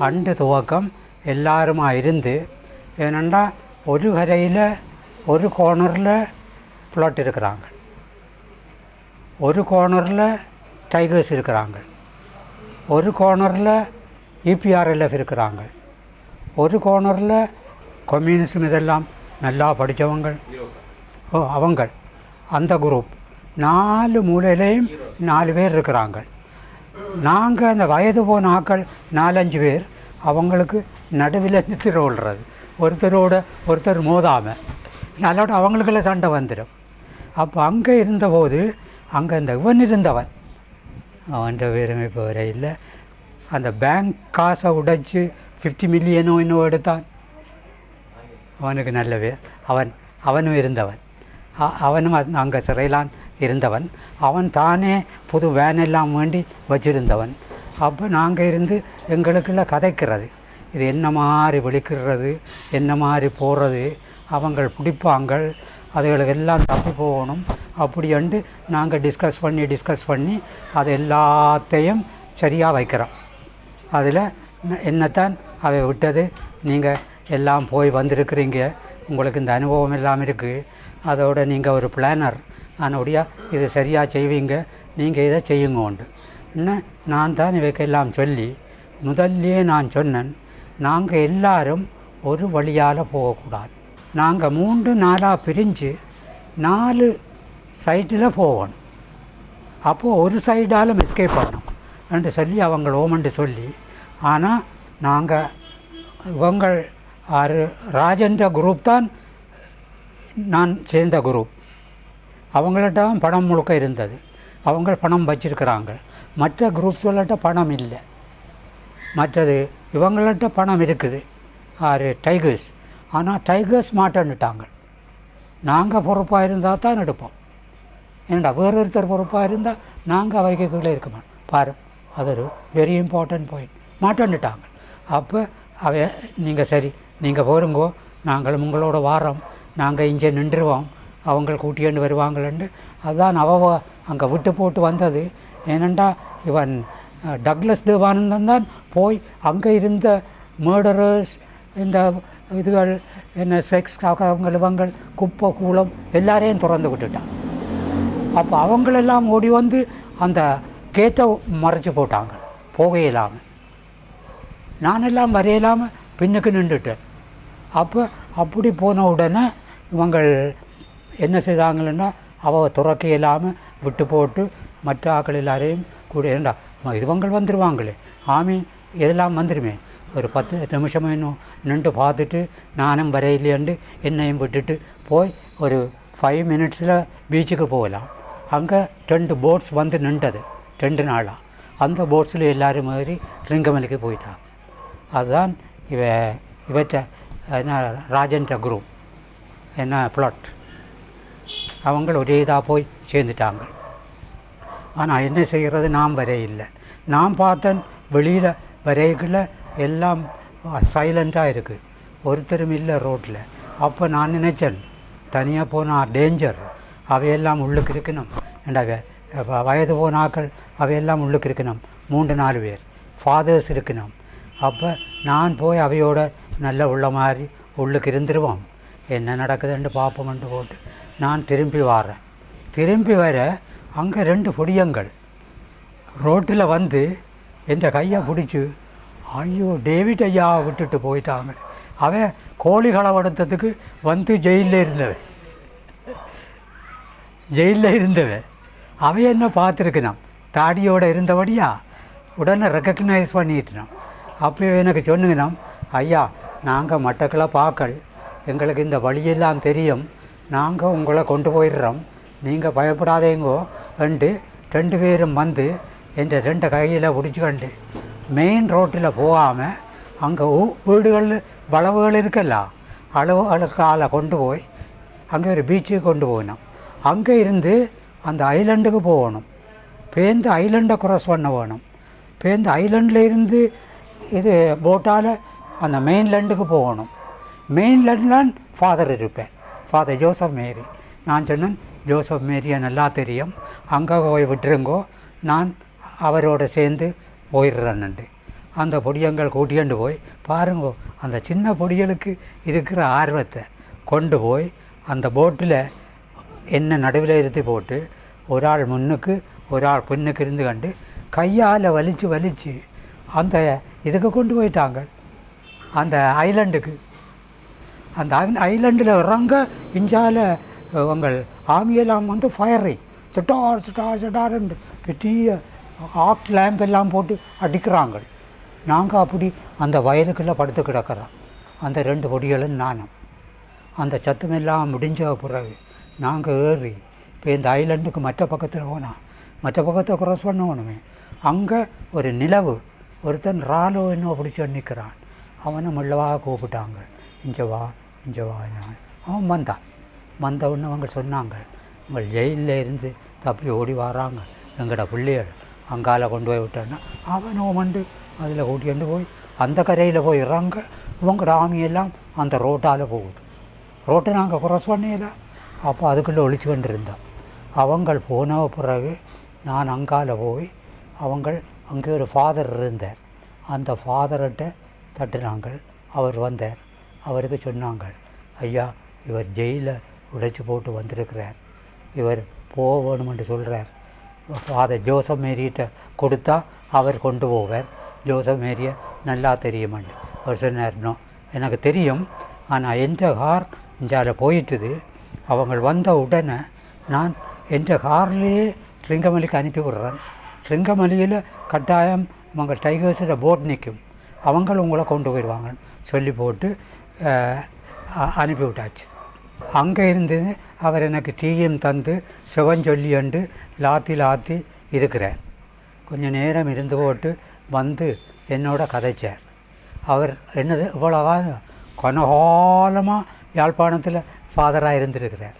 And துவக்கம் எல்லாருமா இருந்து ஏனெண்டா ஒரு கரையில் ஒரு கோனரில் பிளாட் இருக்கிறாங்க ஒரு கோனரில் டைகர்ஸ் இருக்கிறாங்க ஒரு கோனரில் இபிஆர்எல்எஃப் இருக்கிறாங்க ஒரு கோனரில் கம்யூனிசம் இதெல்லாம் நல்லா படித்தவங்க ஓ அவங்க அந்த குரூப் நாலு மூலையிலையும் நாலு பேர் இருக்கிறாங்க நாங்கள் அந்த வயது போன ஆக்கள் நாலஞ்சு பேர் அவங்களுக்கு நடுவில் நிறுத்தி விடுறது ஒருத்தரோட ஒருத்தர் மோதாமல் நல்லோட அவங்களுக்குள்ள சண்டை வந்துடும் அப்போ அங்கே இருந்தபோது அங்கே இந்த இவன் இருந்தவன். அவன் பேருமே இப்போ வர இல்லை. அந்த பேங்க் காசை உடைச்சு ஃபிஃப்டி மில்லியனோ இன்னும் எடுத்தான். அவனுக்கு நல்ல பேர். அவன் அவனும் இருந்தவன். அவனும் அங்கே சிறையிலான் இருந்தவன். அவன் தானே புது வேன் எல்லாம் வேண்டி வச்சிருந்தவன். அப்போ நாங்கள் இருந்து எங்களுக்குள்ள கதைக்கிறது. இது என்ன மாதிரி விழிக்கிறது என்ன மாதிரி போகிறது அவங்கள் பிடிப்பாங்கள் அதுகளுக்கு எல்லாம் தப்பி போகணும். அப்படின்ட்டு நாங்கள் டிஸ்கஸ் பண்ணி டிஸ்கஸ் பண்ணி அது எல்லாத்தையும் சரியாக வைக்கிறோம். அதில் என்னத்தான் அவை விட்டது? நீங்கள் எல்லாம் போய் வந்திருக்கிறீங்க. உங்களுக்கு இந்த அனுபவம் எல்லாம் இருக்குது அதோட நீங்கள் ஒரு பிளானர் அதனுடைய இது சரியாக செய்வீங்க நீங்கள் இதை செய்யுங்க உண்டு என்ன? நான் தான் இவைக்கெல்லாம் சொல்லி முதல்லையே நான் சொன்னேன் நாங்கள் எல்லாரும் ஒரு வழியால் போகக்கூடாது. நாங்கள் மூன்று நாளாக பிரிஞ்சு நாலு சைட்டில் போகணும். அப்போது ஒரு சைடாலும் எஸ்கேப் பண்ணணும் என்று சொல்லி அவங்கள ஓமண்டு சொல்லி ஆனால் நாங்கள் இவங்கள் ஆறு ராஜன்ற குரூப் தான் நான் சேர்ந்த குரூப் அவங்கள்ட்ட தான் பணம் முழுக்க இருந்தது. அவங்க பணம் வச்சிருக்கிறாங்க. மற்ற குரூப்ஸ்கள்ட்ட பணம் இல்லை. மற்றது இவங்கள்ட்ட பணம் இருக்குது. ஆறு டைகர்ஸ். ஆனால் டைகர்ஸ் மாட்டேன்னுட்டாங்க. நாங்கள் பொறுப்பாக இருந்தால் தான் எடுப்போம். ஏன்டா வேறு ஒருத்தர் பொறுப்பாக இருந்தால் நாங்கள் அவைக்கு கீழே இருக்க மாட்டோம். பாரு அது ஒரு வெரி இம்பார்ட்டன்ட் பாயிண்ட் மாட்டேன்னுட்டாங்க. அப்போ அவை நீங்கள் சரி நீங்கள் போருங்கோ. நாங்கள் உங்களோட வாரம். நாங்கள் இங்கே நின்றுவோம். அவங்கள் கூட்டியாண்டு வருவாங்களேன்னு அதுதான் அவ அங்கே விட்டு போட்டு வந்தது. ஏனெண்டா இவன் டக்ளஸ் தேவானந்தன் தான் போய் அங்கே இருந்த மேர்டரர்ஸ் இந்த இதுகள் என்ன செக்ஸ் அவங்க இவங்கள் குப்பை கூலம் எல்லாரையும் திறந்து விட்டுட்டான். அப்போ அவங்களெல்லாம் ஓடி வந்து அந்த கேட்டை மறைச்சி போட்டாங்க. போக இல்லாமல் நானெல்லாம் வரையலாமல் பின்னுக்கு நின்றுட்டேன். அப்போ அப்படி போன உடனே இவங்கள் என்ன செய்தாங்கன்னா அவ துறக்க இல்லாமல் விட்டு போட்டு மற்ற ஆக்கள் எல்லாரையும் கூட ஏண்டா இதுவங்கள் வந்துடுவாங்களே ஆமி இதெல்லாம் வந்துடுமே ஒரு பத்து நிமிஷம் இன்னும் நின்று பார்த்துட்டு நானும் வரையிலேண்டு என்னையும் விட்டுட்டு போய் ஒரு ஃபைவ் மினிட்ஸில் பீச்சுக்கு போகலாம். அங்கே ரெண்டு போட்ஸ் வந்து நின்றது ரெண்டு நாளாக அந்த போட்ஸில் எல்லோரும் மாதிரி ரிங்கமலைக்கு போயிட்டாங்க அதுதான் இவ இவற்ற என்ன ராஜன்ற குரூப் என்ன பிளாட் அவங்க ஒரே இதாக போய் சேர்ந்துட்டாங்க. ஆனால் என்ன செய்கிறது நாம் வரையில்லை இல்லை. நான் பார்த்தேன் வெளியில் வரைகளை எல்லாம் சைலண்ட்டாக இருக்குது ஒருத்தரும் இல்லை ரோட்டில் அப்போ நான் நினச்சேன் தனியாக போனால் டேஞ்சர் அவையெல்லாம் உள்ளுக்கு இருக்கணும். ஏண்டா வயது போன ஆக்கள் அவையெல்லாம் உள்ளுக்கு இருக்கணும். மூன்று நாலு பேர். ஃபாதர்ஸ் இருக்கணும். அப்போ நான் போய் அவையோட நல்ல உள்ள மாதிரி உள்ளுக்கு இருந்துருவோம். என்ன நடக்குதுன்னு பார்ப்போம்ன்ட்டு போட்டு நான் திரும்பி வரேன். திரும்பி வர அங்கே ரெண்டு பொடியங்கள். ரோட்டில் வந்து என் கையை பிடிச்சி ஐயோ டேவிட் ஐயா விட்டுட்டு போயிட்டாங்க. அவன் கோழி களவெடுத்ததுக்கு வந்து ஜெயிலில் இருந்தவன் ஜெயிலில் இருந்தவன் அவன் என்ன பார்த்துருக்கணும் தாடியோடு இருந்தபடியா? உடனே ரெக்கக்னைஸ் பண்ணிட்டுனான் அப்போ எனக்கு சொன்னுங்கண்ணாம் ஐயா நாங்கள் மட்டக்களை பார்க்கல் எங்களுக்கு இந்த வழியெல்லாம் தெரியும். நாங்கள் உங்களை கொண்டு போயிடுறோம். நீங்கள் பயப்படாதேங்கோ என்று ரெண்டு பேரும் வந்து என் ரெண்டு கையில் பிடிச்சிக்கண்டு மெயின் ரோட்டில் போகாமல் அங்கே வீடுகள் வளவுகள் இருக்கல்ல அளவு கொண்டு போய் அங்கே ஒரு பீச்சுக்கு கொண்டு போகணும். அங்கே இருந்து அந்த ஐலண்டுக்கு போகணும். பேருந்து ஐலண்டை க்ராஸ் பண்ண வேணும். பேருந்து ஐலண்டில் இருந்து இது போட்டால் அந்த மெயின்லேண்டுக்கு போகணும். மெயின்லேண்ட்லாம் ஃபாதர் இருப்பேன். ஃபாதர் ஜோசப் மேரி நான் சொன்னேன் ஜோசப் மேரியை நல்லா தெரியும். அங்கே போய் விட்டுருங்கோ. நான் அவரோட சேர்ந்து போயிடுறேன்னுண்டு அந்த பொடியங்கள் கூட்டியாண்டு போய் பாருங்கோ அந்த சின்ன பொடிகளுக்கு இருக்கிற ஆர்வத்தை கொண்டு போய் அந்த போட்டில் என்ன நடுவில் இருத்தி போட்டு ஒரு ஆள் முன்னுக்கு ஒரு ஆள் பின்னுக்கு இருந்து கண்டு கையால் வலிச்சு வலிச்சு அந்த இதுக்கு கொண்டு போயிட்டாங்க. அந்த ஐலண்டுக்கு. அந்த ஐலண்டில் இறங்க இஞ்சால உங்கள் ஆமியெல்லாம் வந்து ஃபயரிங் சுட்டார் சுட்டார் சுட்டாருண்டு பெரிய ஆக் லேம்ப் எல்லாம் போட்டு அடிக்கிறாங்க. நாங்கள் அப்படி அந்த வயலுக்குள்ளே படுத்து கிடக்கிறோம். அந்த ரெண்டு பொடிகளும் நானும் அந்த சத்தமெல்லாம் முடிஞ்ச பிறகு நாங்கள் ஏறி இப்போ இந்த ஐலண்டுக்கு மற்ற பக்கத்தில் போனால் மற்ற பக்கத்தை க்ராஸ் சொன்னவனுமே அங்கே ஒரு நிலவு ஒருத்தன் ராலோ என்ன பிடிச்சி நிற்கிறான் அவனை மெல்லவாக கூப்பிட்டாங்க. இஞ்சவா வா நான் அவன் வந்தான் வந்தவுடனே அவங்க சொன்னாங்க. உங்கள் ஜெயிலில் இருந்து தப்பி ஓடி வராங்க. எங்களோட பிள்ளைகள் அங்கால கொண்டு போய் விட்டோன்னா அவனோ மண்டு. அதில் கூட்டிகிட்டு போய் அந்த கரையில் போய் இறங்க. இவங்களோட ஆமியெல்லாம் அந்த ரோட்டால் போகுது. ரோட்டை நாங்கள் க்ராஸ் பண்ணல அப்போ அதுக்குள்ளே ஒழிச்சு கொண்டு இருந்தோம் அவங்கள் போன பிறகு நான் அங்கால போய் அவங்கள் அங்கே ஒரு ஃபாதர் இருந்தார். அந்த ஃபாதர்கிட்ட தட்டினாங்கள். அவர் வந்தார். அவருக்கு சொன்னாங்க ஐயா இவர் ஜெயிலில் உடைச்சி போட்டு வந்திருக்கிறார். இவர் போக வேணுமென்று சொல்கிறார் ஃபாதர் ஜோசப் மேரிகிட்ட கொடுத்தா அவர் கொண்டு போவார். ஜோசப் மேரியை நல்லா தெரியுமண்டு அவர் சொன்னார்னோ எனக்கு தெரியும். ஆனால் என்ற கார் இஞ்சால போயிட்டுது. அவங்க வந்த உடனே நான் என்ற கார்லேயே ட்ரிங்கமலிக்கு அனுப்பி விடுறேன். ட்ரிங்கமலியில் கட்டாயம் உங்கள் டைகர்ஸோட போட் நிற்கும். அவங்களும் உங்களை கொண்டு போயிடுவாங்க சொல்லி போட்டு அனுப்பிவிட்டாச்சு. அங்கே இருந்து அவர் எனக்கு டீயும் தந்து சிவஞ்சொல்லி அண்டு லாத்தி லாத்தி இருக்கிறார். கொஞ்சம் நேரம் இருந்து போட்டு வந்து என்னோட கதைச்சார். அவர் என்னது இவ்வளோ கொனகாலமாக யாழ்ப்பாணத்தில் ஃபாதராக இருந்திருக்கிறார்.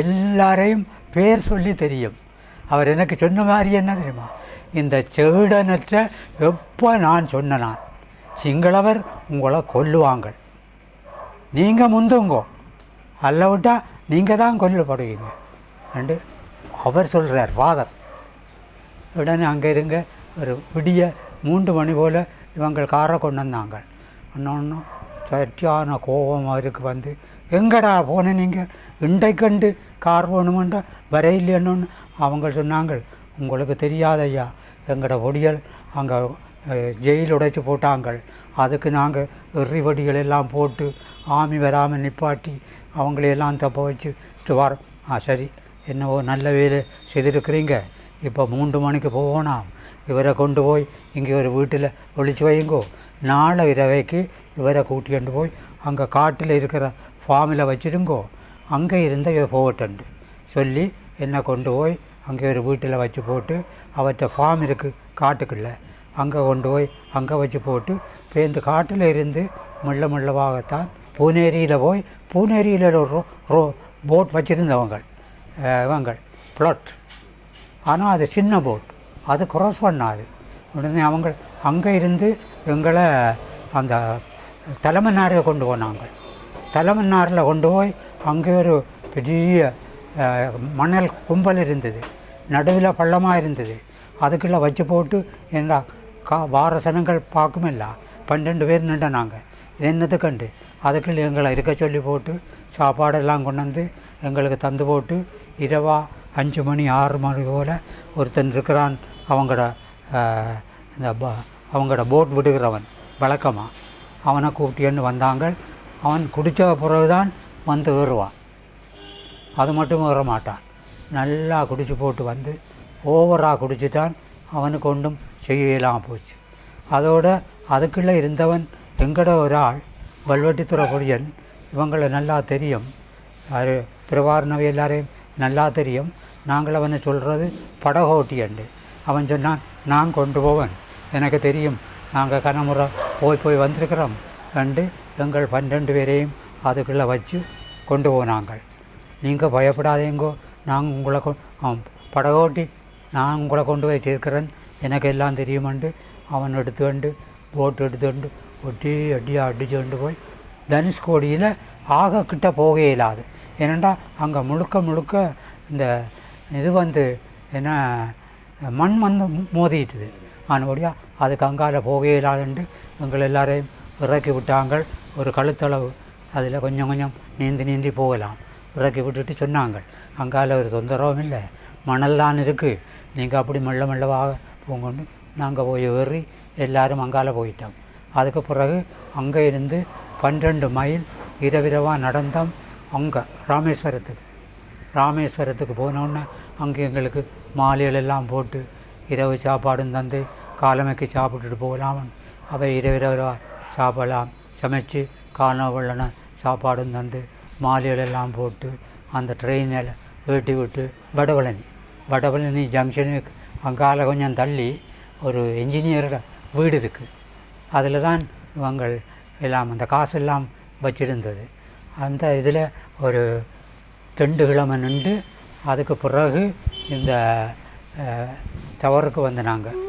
எல்லாரையும் பேர் சொல்லி தெரியும். அவர் எனக்கு சொன்ன மாதிரி என்ன தெரியுமா? இந்த செவிடனற்ற எப்போ நான் சொன்ன நான்? சிங்களவர் உங்களை கொல்லுவாங்க நீங்கள் முந்துங்கோ. அல்ல விட்டால் நீங்கள் தான் கொல்லப்படுவீங்க அண்டு அவர் சொல்கிறார் ஃபாதர் உடனே அங்கே இருங்க ஒரு விடிய மூன்று மணி போல் இவங்கள் காரை கொண்டு வந்தாங்க. இன்னொன்று சட்டியான கோபம் அவருக்கு வந்து எங்கடா போன நீங்கள் இன்றைக்கண்டு கார் போகணுமெண்டா? வரையில்லைன்னு அவங்க சொன்னாங்க உங்களுக்கு தெரியாதையா எங்களோட ஒடியல் அங்கே ஜெயில் உடைச்சி போட்டாங்க அதுக்கு நாங்கள் எறிவடிகள் எல்லாம் போட்டு ஆமி வராமல் நிப்பாட்டி அவங்களையெல்லாம் தப்ப வச்சுட்டு வரோம். ஆ சரி. என்னவோ நல்ல வேலை செய்திருக்கிறீங்க. இப்போ மூன்று மணிக்கு போகணும் இவரை கொண்டு போய் இங்கே ஒரு வீட்டில் ஒழிச்சு வையுங்கோ. நாளை இரவைக்கு இவரை கூட்டிகிட்டு போய் அங்கே காட்டில் இருக்கிற ஃபார்மில் வச்சுருங்கோ. அங்கே இருந்த இவ போகட்டுண்டு. சொல்லி என்னை கொண்டு போய் அங்கே ஒரு வீட்டில் வச்சு போட்டு அவற்றை ஃபார்ம் இருக்குது காட்டுக்குள்ளே அங்கே கொண்டு போய் அங்கே வச்சு போட்டு இப்போ இந்த காட்டில் இருந்து மெல்ல மெல்லவாகத்தான் பூனேரியில் போய் பூனேரியில் ஒரு ரோ ரோ போட் வச்சுருந்தவங்க இவங்க பிளாட் ஆனால் அது சின்ன போட் அது க்ராஸ் பண்ணாது. உடனே அவங்க அங்கே இருந்து எங்களை அந்த தலைமன்னாரை கொண்டு போனாங்க. தலைமன்னாரில் கொண்டு போய் அங்கே ஒரு பெரிய மணல் கும்பல் இருந்தது. நடுவில் பள்ளமாக இருந்தது. அதுக்குள்ளே வச்சு போட்டு என்ன கா வார சனங்கள் பார்க்குமில்ல. பன்னெண்டு பேர் நின்று நாங்கள் இது என்னது கண்டு? அதுக்குள்ள எங்களை இருக்க சொல்லி போட்டு சாப்பாடெல்லாம் கொண்டு வந்து எங்களுக்கு தந்து போட்டு இரவா அஞ்சு மணி ஆறு மணி போல் ஒருத்தன் இருக்கிறான். அவங்களோட இந்த ப- அவங்களோட போட் விடுகிறவன். வழக்கமாக அவனை கூப்பிட்டேன்னு வந்தாங்க அவன் குடித்த பிறகுதான் வந்து ஏறுவான். அது மட்டும் வர மாட்டான் நல்லா குடிச்சு போட்டு வந்து ஓவராக குடிச்சிட்டான். அவனுக்கு ஒன்றும் செய்யலாம் போச்சு. அதோடு அதுக்குள்ளே இருந்தவன் எங்கட ஒரு ஆள் வல்வெட்டித்துறை பொடியன் இவங்களை நல்லா தெரியும். அது பிரபாரணவை எல்லாரையும் நல்லா தெரியும். நாங்கள் அவனை சொல்கிறது படகோட்டியண்டு. அவன் சொன்னான் நான் கொண்டு போவன். எனக்கு தெரியும். நாங்கள் கனமுறை போய் போய் வந்திருக்கிறோம். என்று எங்கள் பன்னெண்டு பேரையும் அதுக்குள்ளே வச்சு கொண்டு போனாங்கள். நீங்கள் பயப்படாதேங்கோ. நான் உங்களை கொ படகோட்டி நான் உங்களை கொண்டு போய் சேர்க்கிறேன். எனக்கு எல்லாம் தெரியுமண்டு அவன் எடுத்துக்கண்டு போட்டு எடுத்துக்கண்டு ஒட்டி அடியாக அடிச்சுண்டு போய் தனுஷ்கோடியில் ஆக கிட்ட போக இயலாது ஏனண்டா அங்கே முழுக்க முழுக்க இந்த இது வந்து என்ன மண் வந்து மோதிட்டுது. ஆனபடியாக அதுக்கு அங்கால போக இயலாதுண்டு எங்கள் எல்லாரையும் இறக்கி விட்டாங்க ஒரு கழுத்தளவு அதில் கொஞ்சம் கொஞ்சம் நீந்தி நீந்தி போகலாம். இறக்கி விட்டுட்டு சொன்னாங்க. அங்கால ஒரு தொந்தரவும் இல்லை. மணல்லாம் இருக்குது நீங்கள் அப்படி மெல்ல மெல்லவாக போங்கன்னு நாங்கள் போய் ஏறி எல்லோரும் அங்கால போயிட்டோம். அதுக்கு பிறகு அங்கே இருந்து பன்னிரெண்டு மைல் இரவிரவாக நடந்தோம் அங்கே ராமேஸ்வரத்துக்கு. ராமேஸ்வரத்துக்கு போனோன்னே அங்கே எங்களுக்கு மாலைகள் போட்டு இரவு சாப்பாடும் தந்து காலமைக்கு சாப்பிட்டுட்டு போகலாம்னு அவை இரவிரவாக சாப்பிடலாம். சமைச்சு காணவள்ளன சாப்பாடும் தந்து மாலைகள் போட்டு அந்த ட்ரெயினில் ஏட்டி விட்டு வடபழனி. வடபழனி ஜங்ஷனுக்கு அங்கால கொஞ்சம் தள்ளி ஒரு இன்ஜினியரோட வீடு இருக்குது அதில் தான் இவங்கள் எல்லாம் அந்த காசெல்லாம் வச்சிருந்தது. அந்த இதில் ஒரு ரெண்டு கிழமை நின்று அதுக்கு பிறகு இந்த தவறுக்கு டவருக்கு வந்து நாங்கள்